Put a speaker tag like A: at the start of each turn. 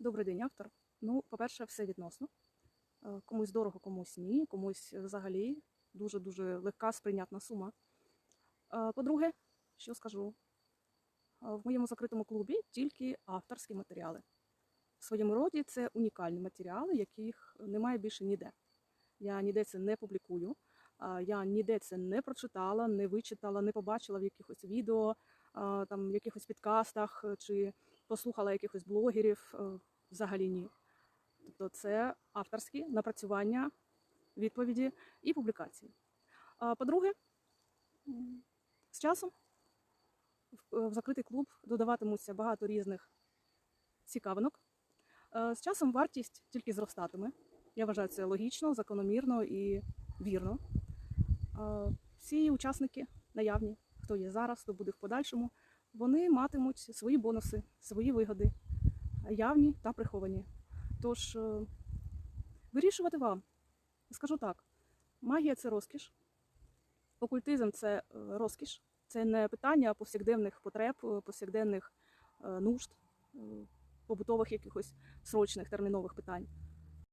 A: Добрий день, автор. Ну, по-перше, все відносно. Е, Комусь дорого, комусь ні, комусь взагалі дуже-дуже легка сприйнятна сума. Е, По-друге, що скажу? Е, В моєму закритому клубі тільки авторські матеріали. В своєму роді це унікальні матеріали, яких немає більше ніде. Я ніде це не публікую, я ніде це не прочитала, не вичитала, не побачила в якихось відео, там, в якихось підкастах е, чи послухала якихось блогерів. е, Взагалі ні. Тобто це авторські напрацювання, відповіді і публікації. По-друге, з часом в- е, закритий клуб додаватимуться багато різних цікавинок. З часом вартість тільки зростатиме. Я вважаю це логічно, закономірно і вірно. Всі учасники наявні, хто є зараз, хто буде в подальшому, вони матимуть свої бонуси, свої вигоди, явні та приховані. Тож е, вирішувати вам. Скажу так: магія це розкіш, окультизм це е, розкіш, це не питання повсякденних потреб, е, повсякденних нужд, побутових якихось срочних термінових питань.